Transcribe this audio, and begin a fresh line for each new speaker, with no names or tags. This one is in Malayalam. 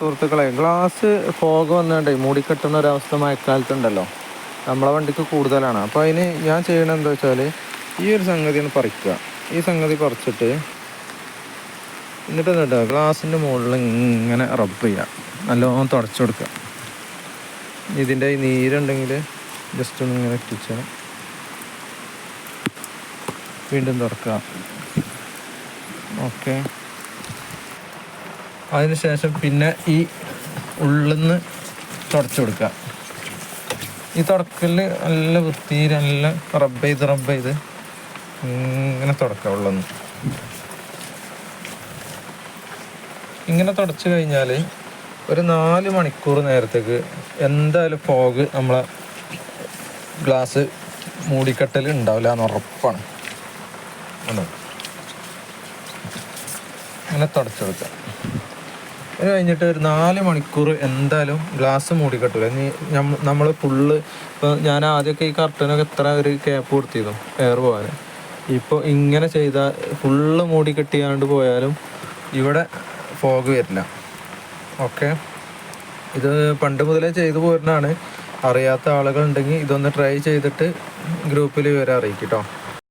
സുഹൃത്തുക്കളെ ഗ്ലാസ് ഫോഗ് വന്നുകൊണ്ട് മൂടിക്കെട്ടുന്ന ഒരവസ്ഥ മഴക്കാലത്തുണ്ടല്ലോ. നമ്മളെ വണ്ടിക്ക് കൂടുതലാണ്. അപ്പോൾ അതിന് ഞാൻ ചെയ്യണത് എന്താ വെച്ചാൽ ഈ ഒരു സംഗതി ഒന്ന് പറിക്കുക. ഈ സംഗതി പറിച്ചിട്ട് എന്നിട്ട് എന്താ ഗ്ലാസിന്റെ മുകളിൽ ഇങ്ങനെ റബ്ബ് ചെയ്യുക. നല്ലോണം തുടച്ചു കൊടുക്കുക. ഇതിന്റെ നീരുണ്ടെങ്കിൽ ജസ്റ്റ് ഒന്ന് ഇങ്ങനെ ഇട്ടിച്ചാൽ വീണ്ടും തുറക്കുക. ഓക്കെ. അതിനുശേഷം പിന്നെ ഈ ഉള്ളിന്ന് തുടച്ചു കൊടുക്കുക. ഈ തുടക്കൽ നല്ല വൃത്തിയിൽ നല്ല റബ്ബ് ചെയ്ത് റബ്ബ് ചെയ്ത് ഇങ്ങനെ തുടക്കുക ഉള്ളെന്ന്. ഇങ്ങനെ തുടച്ചു കഴിഞ്ഞാൽ ഒരു നാല് മണിക്കൂർ നേരത്തേക്ക് എന്തായാലും ഫോഗ് നമ്മളെ ഗ്ലാസ് മൂടിക്കെട്ടൽ ഉണ്ടാവില്ല എന്ന് ഉറപ്പാണ് ഉണ്ടോ ഇങ്ങനെ തുടച്ചെടുക്കുക അത് കഴിഞ്ഞിട്ട് ഒരു നാല് മണിക്കൂർ എന്തായാലും ഗ്ലാസ് മൂടിക്കെട്ടില്ല നീ നമ്മൾ ഫുള്ള് ഇപ്പോൾ ഞാൻ ആദ്യമൊക്കെ ഈ കർട്ടനൊക്കെ എത്ര ഒരു ക്യാപ്പ് കൊടുത്തിരുന്നു എയർ പോകാൻ ഇപ്പോൾ ഇങ്ങനെ ചെയ്താൽ ഫുള്ള് മൂടി കെട്ടിയാണ്ട് പോയാലും ഇവിടെ ഫോഗ് വരില്ല. ഓക്കെ ഇത് പണ്ട് മുതലേ ചെയ്തു പോരുന്നതാണ്. അറിയാത്ത ആളുകളുണ്ടെങ്കിൽ ഇതൊന്ന് ട്രൈ ചെയ്തിട്ട് ഗ്രൂപ്പിൽ വിവരം അറിയിക്കും കേട്ടോ